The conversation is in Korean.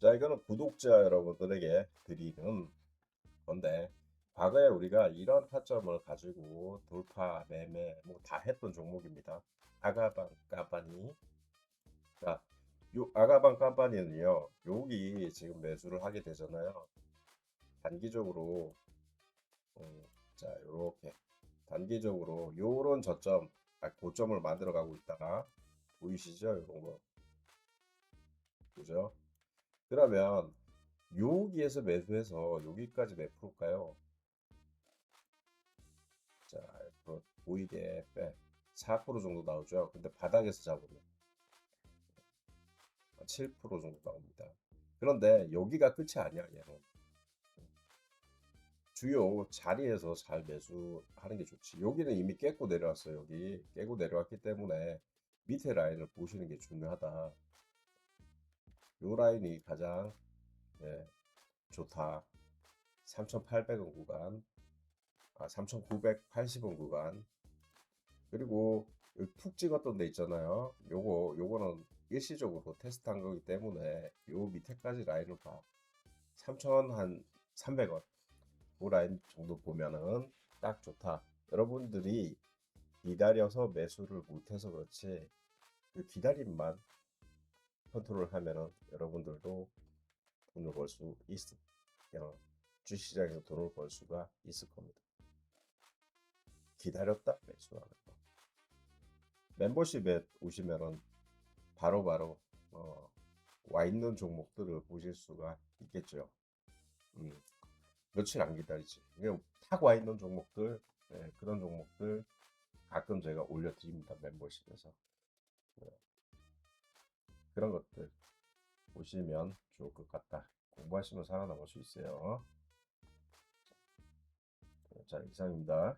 자, 이거는 구독자 여러분들에게 드리는 건데, 과거에 우리가 이런 타점을 가지고 돌파, 매매, 뭐 다 했던 종목입니다. 아가방, 까바니. 자, 요 아가방 깜바니는요, 여기 지금 매수를 하게 되잖아요. 단기적으로, 음, 자, 요렇게. 단기적으로 요런 저점, 아, 고점을 만들어 가고 있다가, 보이시죠? 요런 거. 그죠? 그러면 여기에서 매수해서 여기까지 몇 프로일까요? 자, 앞으로 보이게 빼. 4% 정도 나오죠. 근데 바닥에서 잡으면 7% 정도 나옵니다. 그런데 여기가 끝이 아니야, 얘는. 주요 자리에서 잘 매수하는 게 좋지. 여기는 이미 깨고 내려왔어요. 여기 깨고 내려왔기 때문에 밑에 라인을 보시는 게 중요하다. 요 라인이 가장 예, 좋다. 3,800원 구간, 아, 3,980원 구간. 그리고 툭 찍었던 데 있잖아요. 요거, 요거는 일시적으로 테스트한 거기 때문에 요 밑에까지 라인을 봐. 3,300원. 그 라인 정도 보면은 딱 좋다. 여러분들이 기다려서 매수를 못해서 그렇지, 그 기다림만 컨트롤 하면은 여러분들도 돈을 벌 수 있어. 그냥 주시장에서 돈을 벌 수가 있을 겁니다. 기다렸다 매수하는 거. 멤버십에 오시면은 바로 바로 어, 와 있는 종목들을 보실 수가 있겠죠. 음, 며칠 안 기다리지. 그냥 탁 와 있는 종목들, 네, 그런 종목들 가끔 제가 올려드립니다. 멤버십에서. 네. 그런 것들 보시면 좋을 것 같다. 공부하시면 살아남을 수 있어요. 자, 이상입니다.